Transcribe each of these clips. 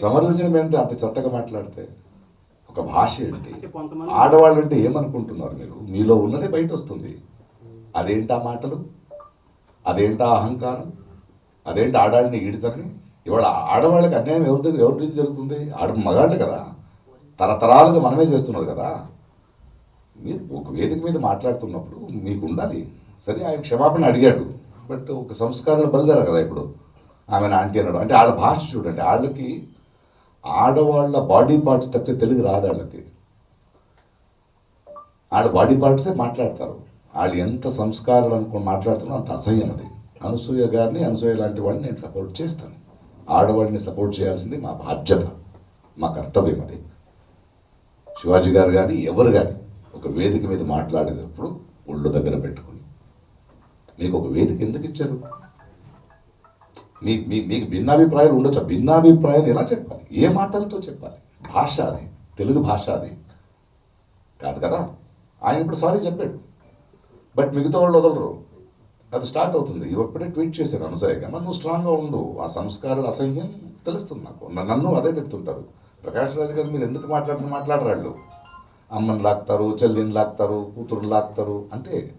సమర్థించడం ఏంటి? అంత చెత్తగా మాట్లాడితే ఒక భాష ఏంటి? ఆడవాళ్ళు అంటే ఏమనుకుంటున్నారు మీరు? మీలో ఉన్నదే బయట వస్తుంది అదేంటా మాటలు? అదేంటా అహంకారం? అదేంటి ఆడాళ్ళని ఈడుతని ఇవాళ ఆడవాళ్ళకి అన్యాయం ఎవరి ఎవరి నుంచి జరుగుతుంది? ఆడ మగాళ్ళు కదా. తరతరాలుగా మనమే చేస్తున్నది కదా. మీరు ఒక వేదిక మీద మాట్లాడుతున్నప్పుడు మీకు ఉండాలి. సరే ఆయన క్షమాపణ అడిగాడు. బట్ ఒక సంస్కారాలు బలిదారు కదా ఇప్పుడు. ఆమెను ఆంటీ అన్నాడు. అంటే వాళ్ళ భాష చూడండి వాళ్ళకి ఆడవాళ్ళ బాడీ పార్ట్స్ తప్పితే తెలుగు రాదు వాళ్ళకి వాళ్ళ బాడీ పార్ట్సే మాట్లాడతారు. వాళ్ళు ఎంత సంస్కారాలు అనుకుని మాట్లాడుతున్నా అంత అసహ్యం అది. అనసూయ గారిని అనసూయ లాంటి వాళ్ళని నేను సపోర్ట్ చేస్తాను. ఆడవాళ్ళని సపోర్ట్ చేయాల్సింది మా బాధ్యత మా కర్తవ్యం అది. శివాజీ గారు కానీ ఎవరు కానీ ఒక వేదిక మీద మాట్లాడేటప్పుడు ఒళ్ళు దగ్గర పెట్టుకుని మీకు ఒక వేదిక ఎందుకు ఇచ్చారు? మీ మీ మీకు భిన్నాభిప్రాయాలు ఉండొచ్చు. భిన్నాభిప్రాయాలు ఎలా చెప్పాలి? ఏ మాటలతో చెప్పాలి? భాష అది. తెలుగు భాష అది. కాదు కదా? ఆయన ఇప్పుడు సారీ చెప్పాడు. బట్ మిగతా వాళ్ళు వదలరు. అది స్టార్ట్ అవుతుంది. ఇప్పుడే ట్వీట్ చేశాను అనుసయగా నువ్వు స్ట్రాంగ్గా ఉండు. ఆ సంస్కారాల అసహ్యం తెలుస్తుంది నాకు. నన్ను అదే తిడుతుంటారు. ప్రకాష్ రాజు గారు మీరు ఎందుకు మాట్లాడుతున్న మాట్లాడరాళ్ళు అమ్మని లాక్తారు చెల్లిని లాక్తారు కూతురుని లాక్తారు. అంతే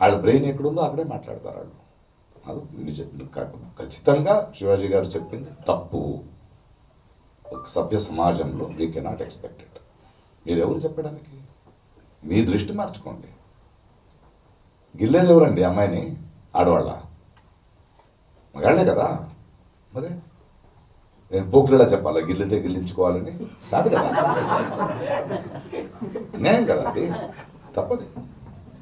వాళ్ళ బ్రెయిన్ ఎక్కడుందో అక్కడే మాట్లాడతారు వాళ్ళు. అది నిజ కాకుండా ఖచ్చితంగా శివాజీ గారు చెప్పింది తప్పు. ఒక సభ్య సమాజంలో వీ కెనాట్ ఎక్స్పెక్టెడ్ మీరు ఎవరు చెప్పడానికి? మీ దృష్టి మార్చుకోండి. గిల్లేది ఎవరండి అమ్మాయిని? ఆడవాళ్ళ? మగాళ్ళే కదా? మరి? నేను పోకులేలా చెప్పాలా? గిల్లితే గిల్లించుకోవాలని? కాదు కదా. అన్యాయం కదా అది? తప్పది.